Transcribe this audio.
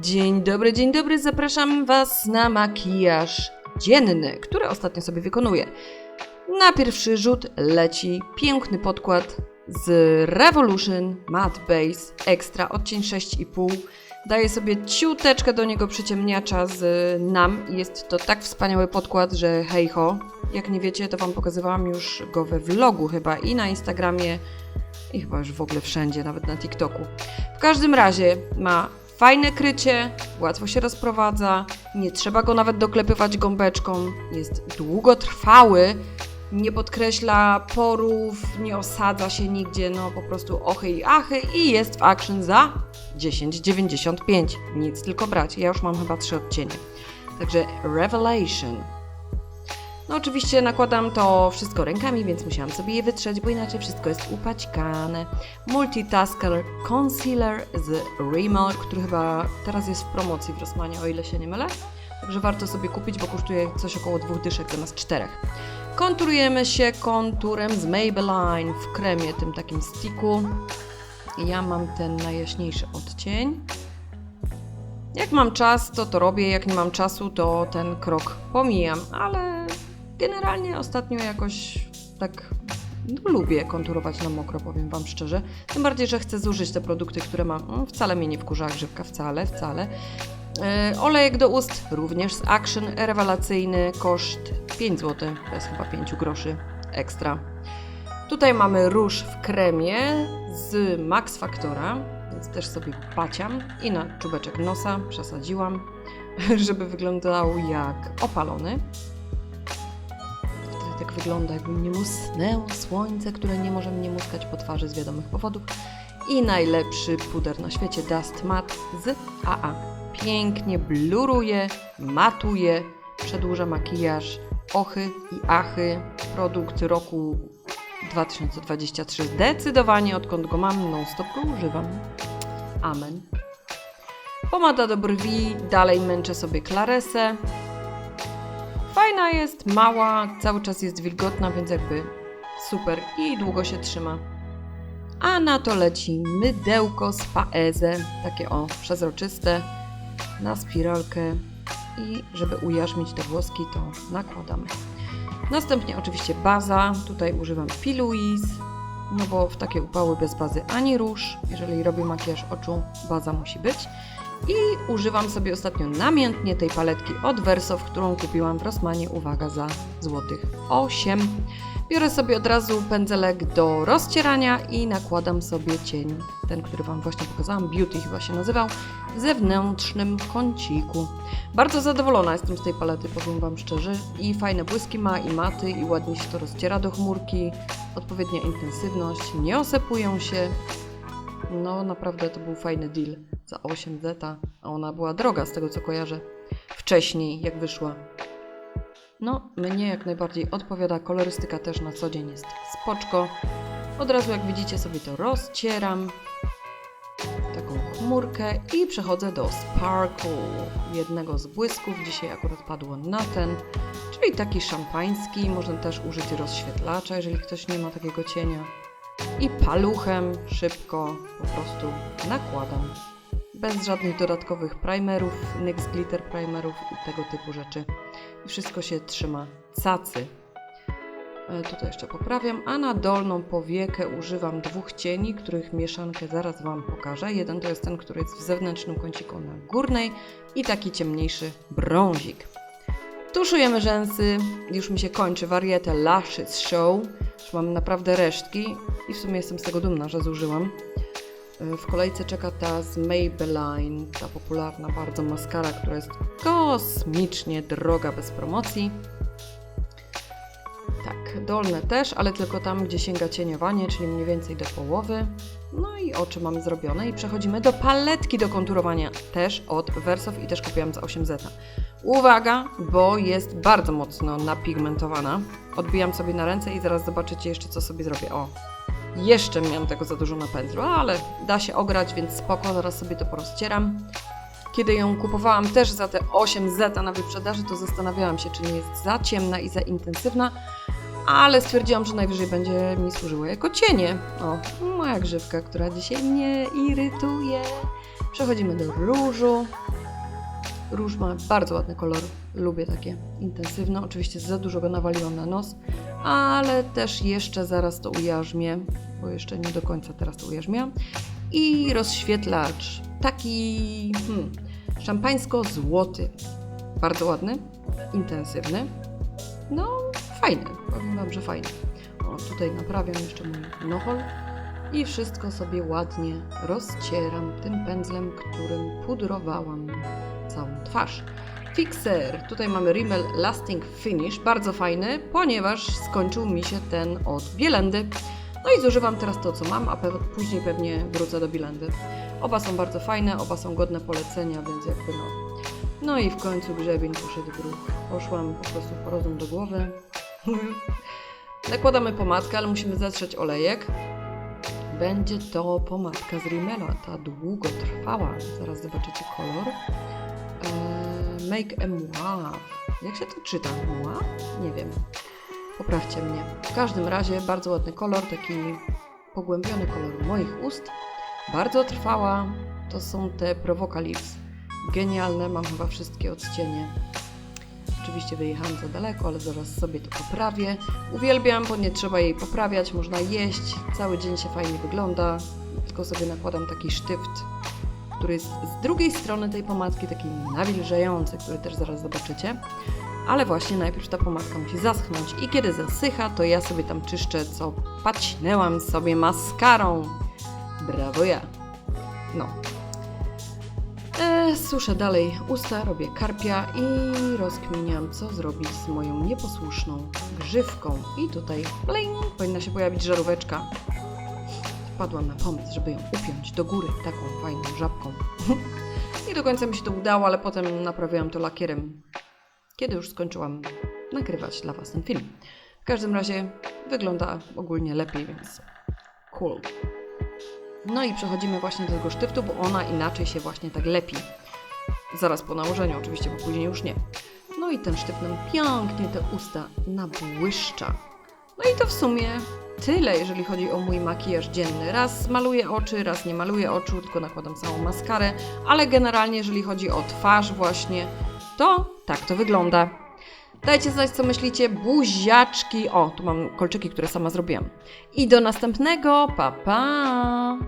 Dzień dobry, dzień dobry. Zapraszam Was na makijaż dzienny, który ostatnio sobie wykonuję. Na pierwszy rzut leci piękny podkład z Revolution Matte Base Extra odcień 6,5. Daję sobie ciuteczkę do niego przyciemniacza z NAM. Jest to tak wspaniały podkład, że hej ho. Jak nie wiecie, to Wam pokazywałam już go we vlogu chyba i na Instagramie i chyba już w ogóle wszędzie, nawet na TikToku. W każdym razie ma fajne krycie, łatwo się rozprowadza, nie trzeba go nawet doklepywać gąbeczką, jest długotrwały, nie podkreśla porów, nie osadza się nigdzie, no po prostu ochy i achy i jest w Action za 10,95. Nic tylko brać. Ja już mam chyba trzy odcienie. Także Revelation. No oczywiście nakładam to wszystko rękami, więc musiałam sobie je wytrzeć, bo inaczej wszystko jest upaćkane. Multitasker Concealer z Rimmel, który chyba teraz jest w promocji w Rossmanie, o ile się nie mylę. Także warto sobie kupić, bo kosztuje coś około dwóch dyszek zamiast czterech. Konturujemy się konturem z Maybelline w kremie, tym takim sticku. Ja mam ten najjaśniejszy odcień. Jak mam czas, to to robię, jak nie mam czasu, to ten krok pomijam, ale generalnie ostatnio jakoś tak no, lubię konturować na mokro, powiem Wam szczerze. Tym bardziej, że chcę zużyć te produkty, które mam. Mm, Wcale mnie nie wkurza grzywka, wcale, wcale. E, olejek do ust również z Action, rewelacyjny, koszt 5 zł, to jest chyba 5 groszy ekstra. Tutaj mamy róż w kremie z Max Factora, więc też sobie paciam i na czubeczek nosa przesadziłam, żeby wyglądał jak opalony. Wygląda, jakby mnie musnęło słońce, które nie może mnie muskać po twarzy z wiadomych powodów. I najlepszy puder na świecie Dust Matte z AA. Pięknie bluruje, matuje, przedłuża makijaż, ochy i achy. Produkt roku 2023. Zdecydowanie odkąd go mam, non stop go używam. Amen. Pomada do brwi, dalej męczę sobie klaresę. Fajna jest, mała, cały czas jest wilgotna, więc jakby super i długo się trzyma. A na to leci mydełko z Paeze, takie o, przezroczyste, na spiralkę i żeby ujarzmić te włoski, to nakładamy. Następnie oczywiście baza, tutaj używam Piluis, no bo w takie upały bez bazy ani róż, jeżeli robię makijaż oczu, baza musi być. I używam sobie ostatnio namiętnie tej paletki od Versof, którą kupiłam w Rossmanie, uwaga, za złotych 8. Biorę sobie od razu pędzelek do rozcierania i nakładam sobie cień, ten, który Wam właśnie pokazałam, Beauty chyba się nazywał, w zewnętrznym kąciku. Bardzo zadowolona jestem z tej palety, powiem Wam szczerze. I fajne błyski ma, i maty, i ładnie się to rozciera do chmurki. Odpowiednia intensywność, nie osepują się. No naprawdę to był fajny deal za 8 zeta, a ona była droga z tego co kojarzę. Wcześniej, jak wyszła. No, mnie jak najbardziej odpowiada, kolorystyka też na co dzień jest spoczko. Od razu jak widzicie sobie to rozcieram, taką chmurkę i przechodzę do Sparkle, jednego z błysków, dzisiaj akurat padło na ten, czyli taki szampański, można też użyć rozświetlacza, jeżeli ktoś nie ma takiego cienia. I paluchem szybko po prostu nakładam. Bez żadnych dodatkowych primerów, NYX Glitter primerów i tego typu rzeczy. I wszystko się trzyma cacy. E, Tutaj jeszcze poprawiam, a na dolną powiekę używam dwóch cieni, których mieszankę zaraz Wam pokażę. Jeden to jest ten, który jest w zewnętrznym kąciku na górnej i taki ciemniejszy brązik. Tuszujemy rzęsy, już mi się kończy Variete Lashes Show. Mam naprawdę resztki i w sumie jestem z tego dumna, że zużyłam. E, W kolejce czeka ta z Maybelline, ta popularna bardzo maskara, która jest kosmicznie droga bez promocji. Tak, dolne też, ale tylko tam, gdzie sięga cieniowanie, czyli mniej więcej do połowy. No i oczy mamy zrobione i przechodzimy do paletki do konturowania, też od Versof i też kupiłam za 8 zeta. Uwaga, bo jest bardzo mocno napigmentowana. Odbijam sobie na ręce i zaraz zobaczycie jeszcze, co sobie zrobię. O, jeszcze miałam tego za dużo na pędzlu, ale da się ograć, więc spoko, zaraz sobie to porozcieram. Kiedy ją kupowałam też za te 8 zeta na wyprzedaży, to zastanawiałam się, czy nie jest za ciemna i za intensywna, ale stwierdziłam, że najwyżej będzie mi służyło jako cienie. O, moja grzywka, która dzisiaj mnie irytuje. Przechodzimy do różu. Róż ma bardzo ładny kolor. Lubię takie intensywne. Oczywiście za dużo go nawaliłam na nos, ale też jeszcze zaraz to ujarzmię, bo jeszcze nie do końca teraz to ujarzmiam. I rozświetlacz taki hmm, szampańsko-złoty. Bardzo ładny, intensywny. No, fajny. Powiem Wam, że fajny. O, tutaj naprawiam jeszcze mój nohol i wszystko sobie ładnie rozcieram tym pędzlem, którym pudrowałam twarz. Fixer. Tutaj mamy Rimmel Lasting Finish. Bardzo fajny, ponieważ skończył mi się ten od Bielendy. No i zużywam teraz to, co mam, a pe później pewnie wrócę do Bielendy. Oba są bardzo fajne, oba są godne polecenia, więc jakby no. No i w końcu grzebień poszedł w ruch. Poszłam po prostu po rozum do głowy. Nakładamy pomadkę, ale musimy zetrzeć olejek. Będzie to pomadka z Rimmela, ta długotrwała. Zaraz zobaczycie kolor. Eee, make a mouave. Jak się to czyta? Mouave? Nie wiem. Poprawcie mnie. W każdym razie bardzo ładny kolor, taki pogłębiony kolor moich ust. Bardzo trwała. To są te Provoca Lips. Genialne, mam chyba wszystkie odcienie. Oczywiście wyjechałam za daleko, ale zaraz sobie to poprawię. Uwielbiam, bo nie trzeba jej poprawiać, można jeść, cały dzień się fajnie wygląda. Tylko sobie nakładam taki sztyft, który jest z drugiej strony tej pomadki, taki nawilżający, który też zaraz zobaczycie. Ale właśnie najpierw ta pomadka musi zaschnąć i kiedy zasycha, to ja sobie tam czyszczę, co paćnęłam sobie maskarą. Brawo ja! No, E, suszę dalej usta, robię karpia i rozkminiam, co zrobić z moją nieposłuszną grzywką. I tutaj bling, powinna się pojawić żaróweczka. Wpadłam na pomysł, żeby ją upiąć do góry taką fajną żabką. Nie do końca mi się to udało, ale potem naprawiłam to lakierem, kiedy już skończyłam nagrywać dla Was ten film. W każdym razie wygląda ogólnie lepiej, więc cool. No i przechodzimy właśnie do tego sztyftu, bo ona inaczej się właśnie tak lepi. Zaraz po nałożeniu oczywiście, bo później już nie. No i ten sztyft nam pięknie te usta nabłyszcza. No i to w sumie tyle, jeżeli chodzi o mój makijaż dzienny. Raz maluję oczy, raz nie maluję oczu, tylko nakładam całą maskarę, ale generalnie jeżeli chodzi o twarz właśnie, to tak to wygląda. Dajcie znać, co myślicie. Buziaczki. O, tu mam kolczyki, które sama zrobiłam. I do następnego. Pa, pa!